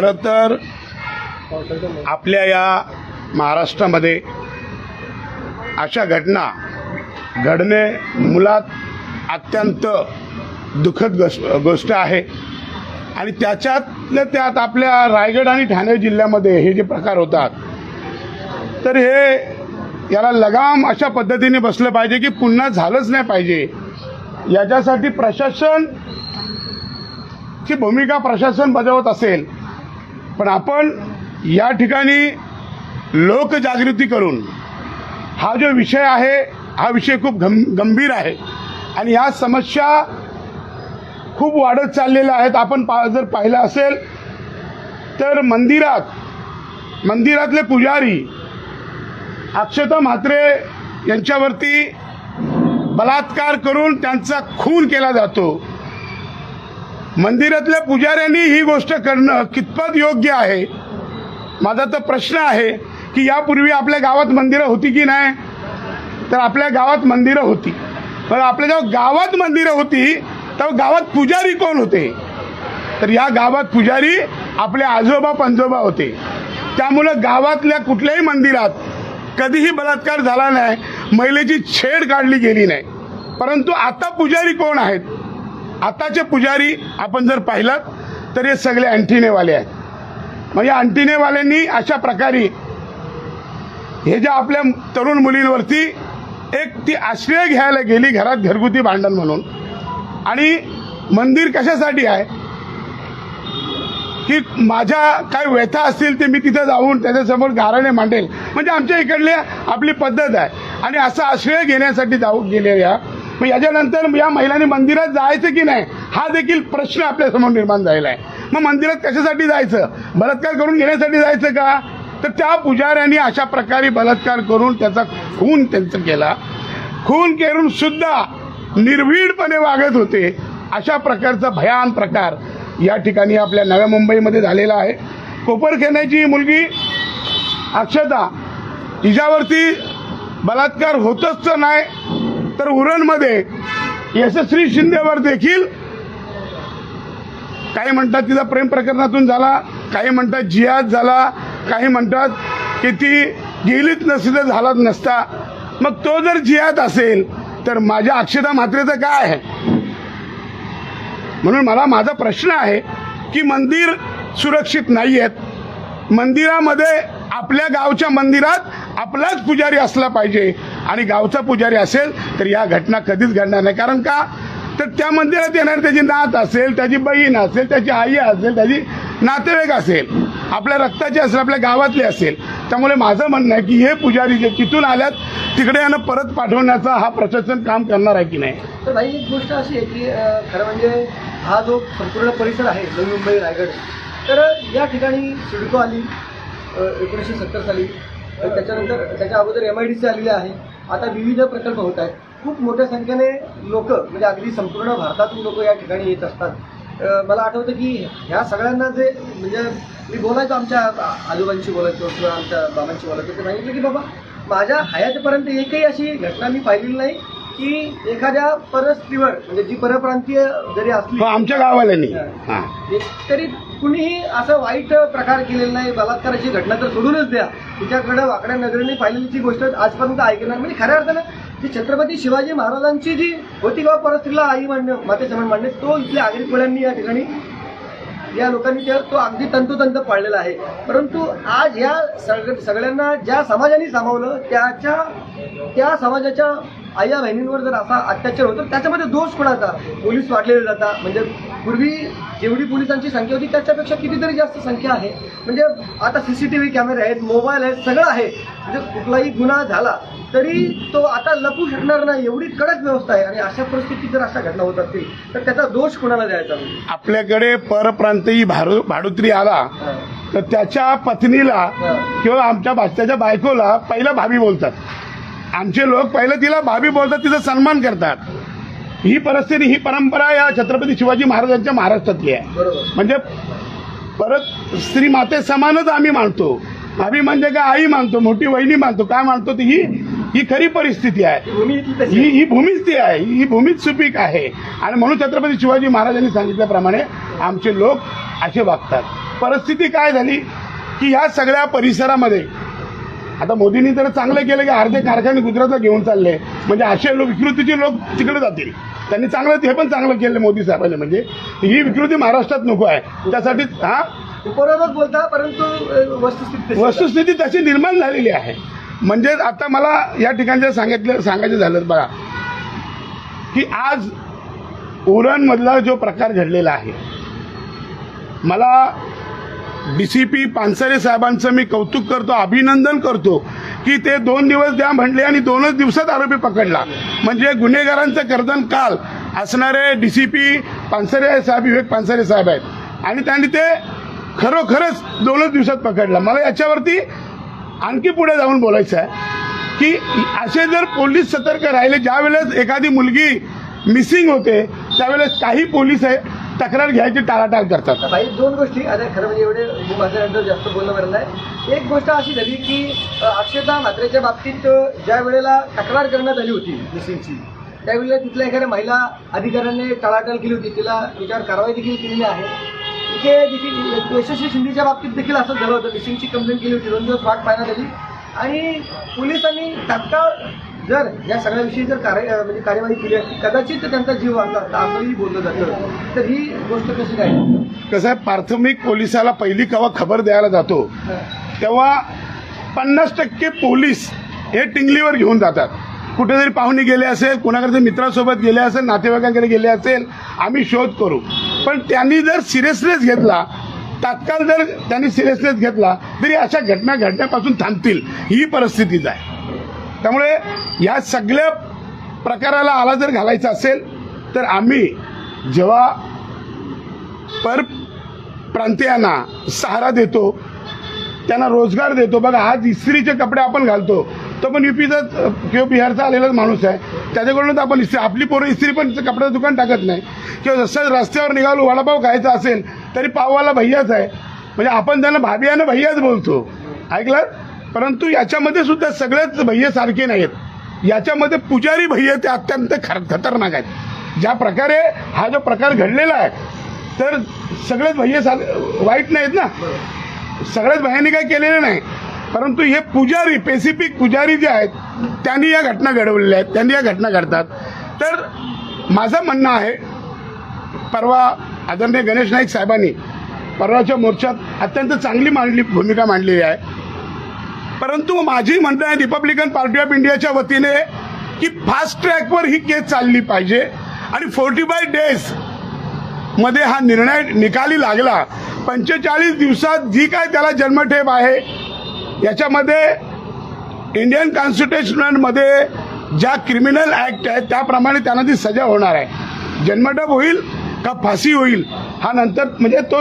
खरं तर आपल्या या महाराष्ट्रामध्ये अशा घटना घडणे मुलात अत्यंत दुःखद गोष्ट गोष्ट आहे. आणि त्याच्यातल्या त्यात आपल्या रायगड आणि ठाणे जिल्ह्यामध्ये हे जे प्रकार होतात तर हे याला लगाम अशा पद्धतीने बसलं पाहिजे की पुन्हा झालंच नाही पाहिजे. याच्यासाठी प्रशासन ची भूमिका प्रशासन बजावत असेल. पण आपण या ठिकाणी लोकजागृती करून हा जो विषय आहे हा विषय खूप गं गंभीर आहे. आणि या समस्या खूप वाढत चाललेल्या आहेत. आपण पा जर पाहिलं असेल तर मंदिरात मंदिरातले पुजारी अक्षता म्हात्रे यांच्यावरती बलात्कार करून त्यांचा खून केला जातो. मंदिरातल्या पुजाऱ्यांनी ही गोष्ट करणं कितपत योग्य आहे? माझा तर प्रश्न आहे की यापूर्वी आपल्या गावात मंदिरं होती की नाही? तर आपल्या गावात मंदिरं होती. पण आपल्या जेव्हा गावात मंदिरं होती तेव्हा गावात पुजारी कोण होते? तर या गावात पुजारी आपले आजोबा पंजोबा होते. त्यामुळं गावातल्या कुठल्याही मंदिरात कधीही बलात्कार झाला नाही महिलेची छेड काढली गेली नाही. परंतु आता पुजारी कोण आहेत? आताचे पुजारी आपण जर पाहिलात तर हे सगळे अंटिनेवाले आहेत. मग या अंटिनेवाल्यांनी अशा प्रकारे हे ज्या आपल्या तरुण मुलींवरती एक ती आश्रय घ्यायला गेली घरात घरगुती भांडण म्हणून. आणि मंदिर कशासाठी आहे? की माझ्या काय व्यथा असतील ते मी तिथं जाऊन त्याच्यासमोर गाराणे मांडेल. म्हणजे आमच्या इकडली आपली पद्धत आहे. आणि असा आश्रय घेण्यासाठी जाऊ गेलेल्या मग याच्यानंतर या महिलांनी मंदिरात जायचं की नाही हा देखील प्रश्न आपल्यासमोर निर्माण झालेला आहे. मग मंदिरात कशासाठी जायचं? बलात्कार करून घेण्यासाठी जायचं का? तर त्या पुजाऱ्यांनी अशा प्रकारे बलात्कार करून त्याचा खून त्यांचा केला. खून करून सुद्धा निर्भीडपणे वागत होते. अशा प्रकारचा भयान प्रकार या ठिकाणी आपल्या नव्या मुंबईमध्ये झालेला आहे. कोपरखेण्याची मुलगी अक्षता तिच्यावरती बलात्कार होतच तर नाही तर उरणमध्ये यशस्वी शिंदेवर देखील काही म्हणतात तिचा प्रेम प्रकरणातून झाला काही म्हणतात जिहाद झाला काही म्हणतात की ती गेलीच नसती तर झालाच नसता. मग तो जर जिहाद असेल तर माझ्या अक्षता म्हात्रेचं काय आहे? म्हणून मला माझा प्रश्न आहे की मंदिर सुरक्षित नाही आहेत मंदिरामध्ये आपल्या गावच्या मंदिरात आपलाच पुजारी असला पाहिजे. आणि गावचा पुजारी असेल तर या घटना कधीच घडणार नाही. कारण का? तर त्या मंदिरात येणार त्याची नात असेल त्याची बहीण असेल त्याची आई असेल त्याची नातेवाईक असेल आपल्या रक्ताचे असेल आपल्या गावातले असेल. त्यामुळे माझं म्हणणं आहे की हे पुजारी जे तिथून आल्यात तिकडे यांना परत पाठवण्याचा हा प्रशासन काम करणार आहे की नाही? तर भाई एक गोष्ट अशी आहे की खरं म्हणजे हा जो संपूर्ण परिसर आहे नवी मुंबई रायगड तर या ठिकाणी सिडको आली एकोणीसशे सत्तर साली. त्याच्यानंतर त्याच्या अगोदर एम आय डी सी आलेले आहे. आता विविध प्रकल्प होत आहेत. खूप मोठ्या संख्येने लोक म्हणजे अगदी संपूर्ण भारतातून लोक या ठिकाणी येत असतात. मला आठवतं की ह्या सगळ्यांना जे म्हणजे मी बोलायचो आमच्या आजोबांशी बोलायचो किंवा आमच्या बाबांशी बोलायचो ते सांगितलं की बाबा माझ्या हयातीपर्यंत एकही अशी घटना मी पाहिलेली नाही की एखाद्या परस्त्रीवर म्हणजे जी परप्रांतीय जरी असली हो, आमच्या एक- तरी कुणीही असं वाईट प्रकार केलेला नाही. बलात्काराची घटना तर सोडूनच द्या. तिच्याकडे वाकड्या नगरीने पाहिलेली ती गोष्ट आजपर्यंत ऐकणार म्हणजे खऱ्या अर्थानं जी छत्रपती शिवाजी महाराजांची जी होती किंवा परस्त्रीला आई मांडणे माते समान मांडणे तो इथल्या आगरी कोळ्यांनी या ठिकाणी या लोकांनी त्यावर तो अगदी तंतोतंत पाळलेला आहे. परंतु आज या सग सगळ्यांना ज्या समाजाने सामावलं त्याच्या त्या समाजाच्या आया बहिणींवर जर असा अत्याचार होतो त्याच्यामध्ये दोष कोणाचा? पोलीस वाटलेले जातात. म्हणजे पूर्वी जेवढी पोलिसांची संख्या होती त्याच्यापेक्षा कितीतरी जास्त संख्या आहे. म्हणजे आता सीसीटीव्ही कॅमेरे आहेत मोबाईल आहेत सगळं आहे. म्हणजे कुठलाही गुन्हा झाला तरी तो आता लपू शकणार नाही एवढी कडक व्यवस्था आहे. आणि अशा परिस्थितीत जर अशा घटना होत असतील तर त्याचा दोष कोणाला द्यायचा आपल्याकडे परप्रांतीय भाडू भाडुत्री आला तर त्याच्या पत्नीला किंवा आमच्या भाच्याच्या बायकोला पहिलं भाभी बोलतात. आमचे लोक पहिलं तिला भाभी बोलतात तिचा सन्मान करतात. ही परिस्थिती ही परंपरा या छत्रपती शिवाजी महाराजांच्या महाराष्ट्रातली आहे. म्हणजे परत स्त्री माते समानच आम्ही मानतो. भाभी म्हणजे काय आई मानतो मोठी वहिनी मानतो काय मानतो ती ही ही खरी परिस्थिती आहे. ही ही भूमीच ती आहे ही भूमीच सुपीक आहे. आणि म्हणून छत्रपती शिवाजी महाराजांनी सांगितल्याप्रमाणे आमचे लोक असे वागतात. परिस्थिती काय झाली? की ह्या सगळ्या परिसरामध्ये आता मोदींनी तर चांगलं केलं की अर्धे कारखाने गुजरातला घेऊन चालले. म्हणजे असे लोक विकृतीचे लोक तिकडे जातील. त्यांनी चांगलं हे पण चांगलं केलं मोदी साहेबांनी. म्हणजे ही विकृती महाराष्ट्रात नको आहे. त्यासाठी हा? उपरोधक बोलता परंतु वस्तुस्थिती. वस्तुस्थिती तशी निर्माण झालेली आहे. म्हणजे आता मला या ठिकाणचं सांगितलं सांगायचं झालं बघा. की आज उरणमधला जो प्रकार घडलेला आहे मला डी सी पी पानसरे साहेबांचं मी कौतुक करतो अभिनंदन करतो की ते दोन दिवस द्या म्हणले आणि दोनच दिवसात आरोपी पकडला. म्हणजे गुन्हेगारांचं कर्दन काल असणारे डी सी पी पानसरे साहेब विवेक पानसरे साहेब आहेत. आणि त्यांनी ते खरोखरच दोनच दिवसात पकडला. मला याच्यावरती आणखी पुढे जाऊन बोलायचं आहे की असे जर पोलीस सतर्क राहिले ज्या वेळेस एखादी मुलगी मिसिंग होते त्यावेळेस काही पोलीस आहे तक्रार घ्यायची टाळाटाळ करतात. भाई दोन गोष्टी. आता खरं म्हणजे एवढे मी जास्त बोलणं बरं नाही. एक गोष्ट अशी झाली की अक्षता म्हात्रेच्या बाबतीत ज्या वेळेला तक्रार करण्यात आली होती मिसिंगची. त्यावेळेला तिथल्या एखाद्या महिला अधिकाऱ्याने टाळाटाळ केली होती. तिला तिच्यावर कारवाई देखील केलेली आहे. इथे देखील यशस्वी शिंदेच्या बाबतीत देखील असं झालं होतं. मिसिंगची कंप्लेंट केली होती. दोन दिवस वाट पाहण्यात आली. आणि पोलिसांनी तात्काळ जर या सगळ्याविषयी जर कार्य म्हणजे कार्यवाही केली असती कदाचित त्यांचा जीव वाचला असता असंही बोललं जातं. तर ही गोष्ट कशी काय? कसं आहे प्राथमिक पोलिसाला पहिली केव्हा खबर द्यायला जातो तेव्हा पन्नास टक्के पोलीस हे टिंगलीवर घेऊन जातात. कुठेतरी पाहुणे गेले असेल कोणाकडे मित्रासोबत गेले असेल नातेवाईकांकडे गेले असेल आम्ही शोध करू. पण त्यांनी जर सिरियसनेस घेतला तात्काळ जर त्यांनी सिरियसनेस घेतला तरी अशा घटना घडण्यापासून थांबतील. ही परिस्थितीच आहे. त्यामुळे या सगळ्या प्रकाराला आला जर घालायचा असेल तर आम्ही जेव्हा पर प्रांतीयांना सहारा देतो त्यांना रोजगार देतो बघा आज इस्त्रीचे कपडे आपण घालतो तो पण युपीचा किंवा बिहारचा आलेलाच माणूस आहे त्याच्याकडूनच आपण इस्त्री आपली पोरं इस्त्री पण कपड्याचं दुकान टाकत नाही. किंवा जसं रस्त्यावर निघालो वडापाव खायचा असेल तरी पाववाला भैयाच आहे. म्हणजे आपण त्यांना भाभी भैयाच बोलतो. ऐकलं? परंतु याच्यामध्ये सुद्धा सगळेच भय्य सारखे नाहीत याच्यामध्ये पुजारी भय्य ते अत्यंत खर खतरनाक आहेत. ज्या प्रकारे हा जो प्रकार घडलेला आहे तर सगळेच भय्य सार वाईट नाहीत ना? सगळ्याच भयांनी काही केलेलं नाही. परंतु हे पुजारी पेसिफिक पुजारी जे आहेत त्यांनी या घटना घडवलेल्या आहेत त्यांनी या घटना घडतात. तर माझं म्हणणं आहे परवा आदरणीय गणेश नाईक साहेबांनी परवाच्या मोर्चात अत्यंत चांगली मांडली भूमिका मांडलेली आहे. परंतु माझी म्हणणं आहे रिपब्लिकन पार्टी ऑफ इंडियाच्या वतीने की फास्ट ट्रॅकवर ही केस चालली पाहिजे. आणि फोर्टी फाय डेजमध्ये हा निर्णय निकाली लागला. पंचेचाळीस दिवसात जी काय त्याला जन्मठेप आहे याच्यामध्ये इंडियन कॉन्स्टिट्युशनमध्ये ज्या क्रिमिनल ऍक्ट आहेत त्याप्रमाणे त्यांना ती सजा होणार आहे. जन्मठेप होईल का फाशी होईल? हा नंतर म्हणजे तो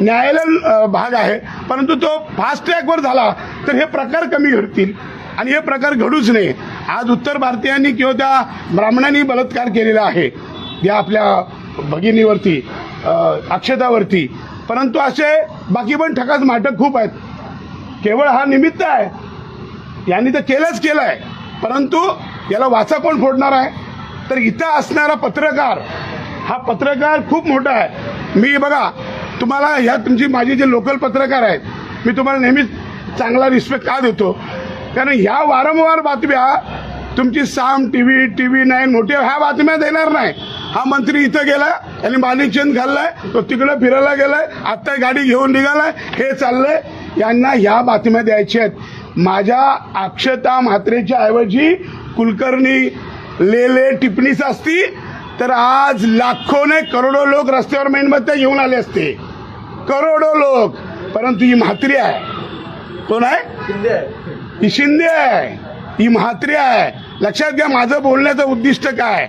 न्यायालयीन भाग आहे. परंतु तो फास्ट ट्रॅकवर झाला तर हे प्रकार कमी घडतील. आणि हे प्रकार घडूच नये. आज उत्तर भारतीयांनी किंवा त्या ब्राह्मणांनी बलात्कार केलेला आहे. या आपल्या भगिनीवरती अक्षतावरती परंतु असे बाकी पण ठकास माटक खूप आहेत. केवळ हा निमित्त आहे. यांनी तर केलंच केलं आहे परंतु याला वाचा कोण फोडणार आहे? तर इथं असणारा पत्रकार हा पत्रकार खूप मोठा आहे. मी बघा तुम्हाला ह्या तुमची माझी जे लोकल पत्रकार आहेत मी तुम्हाला नेहमीच चांगला रिस्पेक्ट का देतो? कारण ह्या वारंवार बातम्या तुमची Saam T V T V nine मोठ्या ह्या बातम्या देणार नाही. हा मंत्री इथं गेला आणि मालिकचंद घाललाय तो तिकडे फिरायला गेलाय आत्ता गाडी घेऊन निघालाय हे चाललंय. यांना ह्या बातम्या द्यायच्या आहेत. माझ्या अक्षता म्हात्रेच्या ऐवजी कुलकर्णी लेले टिप्पणीस असती तर आज लाखोने करोडो लोक रस्त्यावर मेणबत्त्या घेऊन आले असते. करोडो लोक. परंतु ही म्हात्री आहे. कोण आहे. ही शिंदे आहे. ही म्हात्रे आहे. लक्षात घ्या माझं बोलण्याचं उद्दिष्ट काय?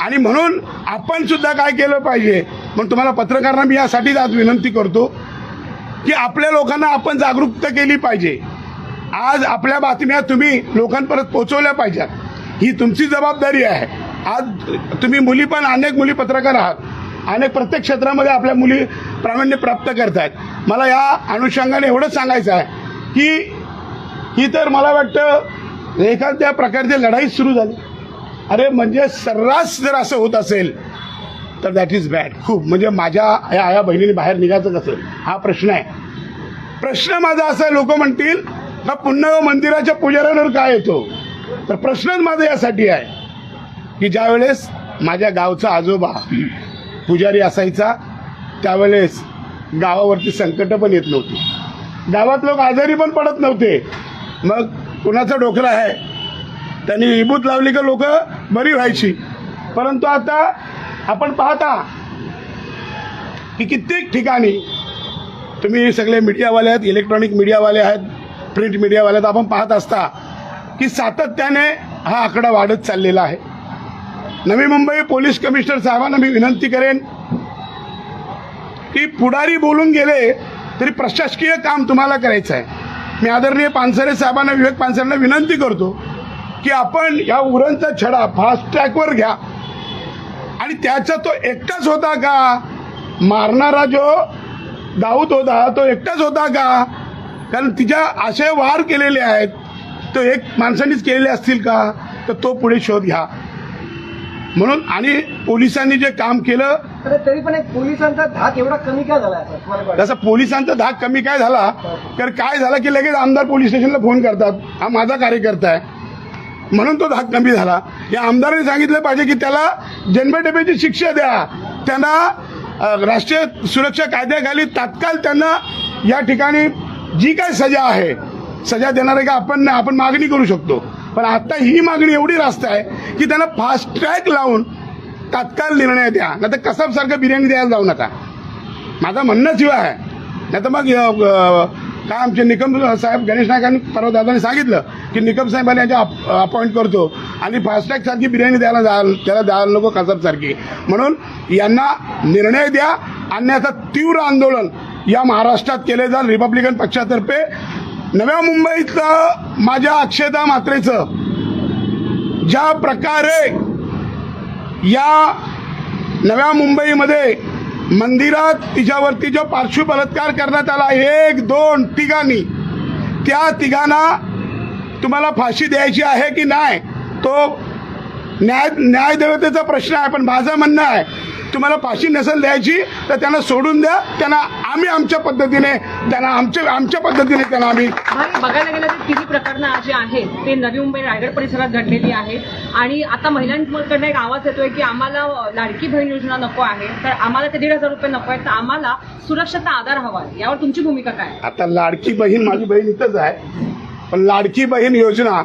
आणि म्हणून आपण सुद्धा काय केलं पाहिजे? म्हणून तुम्हाला पत्रकारांना मी यासाठीच आज विनंती करतो की आपल्या लोकांना आपण जागरूकता केली पाहिजे. आज आपल्या बातम्या तुम्ही लोकांपर्यंत पोहोचवल्या पाहिजेत. ही तुमची जबाबदारी आहे. आज तुम्ही मुली पण अनेक मुली पत्रकार आहात. अनेक प्रत्येक क्षेत्रामध्ये आपल्या मुली प्रावीण्य प्राप्त करतायत. मला या अनुषंगाने एवढंच सांगायचं आहे की ही तर मला वाटतं एखाद्या प्रकारची लढाई सुरू झाली. अरे म्हणजे सर्रास जर असं होत असेल तर दॅट इज बॅड खूप. म्हणजे माझ्या या आया बहिणीने बाहेर निघायचं कसं हा प्रश्न आहे. प्रश्न माझा असा आहे लोक म्हणतील का पुन्हा मंदिराच्या पुजाऱ्यांवर काय येतो? तर प्रश्नच माझा यासाठी आहे. की ज्यावेळेस माझ्या गावचा आजोबा पुजारी असायचा त्यावेळेस गावावरती संकट पण येत नव्हती. गावात लोक आजारी पण पडत नव्हते. मग कुणाचं डोकरं आहे? त्यांनी विभूत लावली का लोक? बरी व्हायची. परंतु आता आपण पाहता की कित्येक ठिकाणी तुम्ही सगळे मीडियावाले आहेत इलेक्ट्रॉनिक मीडियावाले आहेत प्रिंट मीडियावाले आहेत आपण पाहत असता की सातत्याने हा आकडा वाढत चाललेला आहे. नवी मुंबई पोलीस कमिशनर साहेबांना मी विनंती करेन की पुढारी बोलून गेले तरी प्रशासकीय काम तुम्हाला करायचं आहे. मी आदरणीय पानसरे साहेबांना विवेक पानसरेंना विनंती करतो की आपण या उरणचा छडा फास्ट ट्रॅकवर घ्या. आणि त्याचा तो एकटाच होता का? मारणारा जो दाऊद होता तो एकटाच होता का? कारण तिच्या असे वार केलेले आहेत. तो एक माणसांनीच केलेले असतील का? तर तो पुढे शोध घ्या. म्हणून आणि पोलिसांनी जे काम केलं तर पण पोलिसांचा धाक एवढा कमी झाला काय वाटतं? तसा पोलिसांचा धाक कमी काय झाला तर काय झालं की लगेच आमदार पोलीस स्टेशनला फोन करतात. हा माझा कार्यकर्ता आहे. म्हणून तो धाक कमी झाला. या आमदारांनी सांगितलं पाहिजे की त्याला जन्मठेपेची शिक्षा द्या. त्यांना राष्ट्रीय सुरक्षा कायद्याखाली तात्काळ त्यांना या ठिकाणी जी काय सजा आहे सजा देणार आहे का आपण आपण मागणी करू शकतो. पण आता ही मागणी एवढी रास्त आहे की त्यांना फास्ट ट्रॅक लावून तात्काळ निर्णय द्या. नाही तर कसबसारखं बिर्याणी द्यायला जाऊ नका. माझं म्हणणंच शिवाय आहे. नाही तर मग काय आमचे निकम साहेब गणेश नायकांनी परवा दादाने सांगितलं की निकम साहेबांनी यांच्या अपॉइंट करतो. आणि फास्टॅग सारखी बिर्याणी द्यायला जा त्याला द्यायला नको कसाबसारखी म्हणून यांना निर्णय द्या. आणण्याचं तीव्र आंदोलन या महाराष्ट्रात केले जाईल रिपब्लिकन पक्षातर्फे नव्या मुंबईतलं माझ्या अक्षता मात्रेचं ज्या प्रकारे या नव्या मुंबईमध्ये मंदिरात तिच्यावरती जो पार्श्व बलात्कार करण्यात आला एक दोन तिघांनी त्या तिघांना तुम्हाला फाशी द्यायची आहे की नाही तो न्याय न्यायदेवतेचा प्रश्न आहे पण माझं म्हणणं आहे तुम्हाला फाशी नसेल द्यायची तर त्यांना सोडून द्या. त्यांना आम्ही आमच्या पद्धतीने त्यांना आमच्या आमच्या पद्धतीने त्यांना आम्ही बघायला गेलं तर तिन्ही प्रकरणं जी आहेत ते नवी मुंबई रायगड परिसरात घडलेली आहेत. आणि आता महिलांकडनं एक आवाज येतोय की आम्हाला लाडकी बहीण योजना नको आहे. तर आम्हाला ते दीड हजार रुपये नको आहेत. तर आम्हाला सुरक्षेचा आधार हवा आहे. यावर तुमची भूमिका काय? आता लाडकी बहीण माझी बहीण इथंच आहे. पण लाडकी बहीण योजना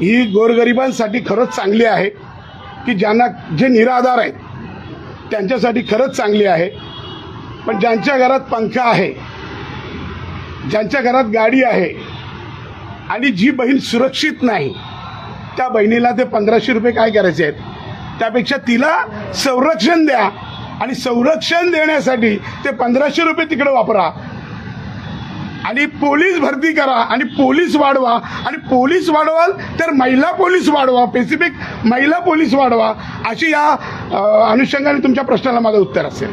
ही गोरगरिबांसाठी खरंच चांगली आहे. की ज्यांना जे निराधार आहेत त्यांच्यासाठी खरंच चांगली आहे. पण ज्यांच्या घरात पंखा आहे ज्यांच्या घरात गाडी आहे आणि जी बहीण सुरक्षित नाही त्या बहिणीला ते पंधराशे रुपये काय करायचे आहेत? त्यापेक्षा तिला संरक्षण द्या. आणि संरक्षण देण्यासाठी ते पंधराशे रुपये तिकडे वापरा. आणि पोलीस भरती करा आणि पोलीस वाढवा. आणि पोलीस वाढवाल तर महिला पोलीस वाढवा. स्पेसिफिक महिला पोलीस वाढवा. अशी या अनुषंगाने तुमच्या प्रश्नाला माझं उत्तर असेल.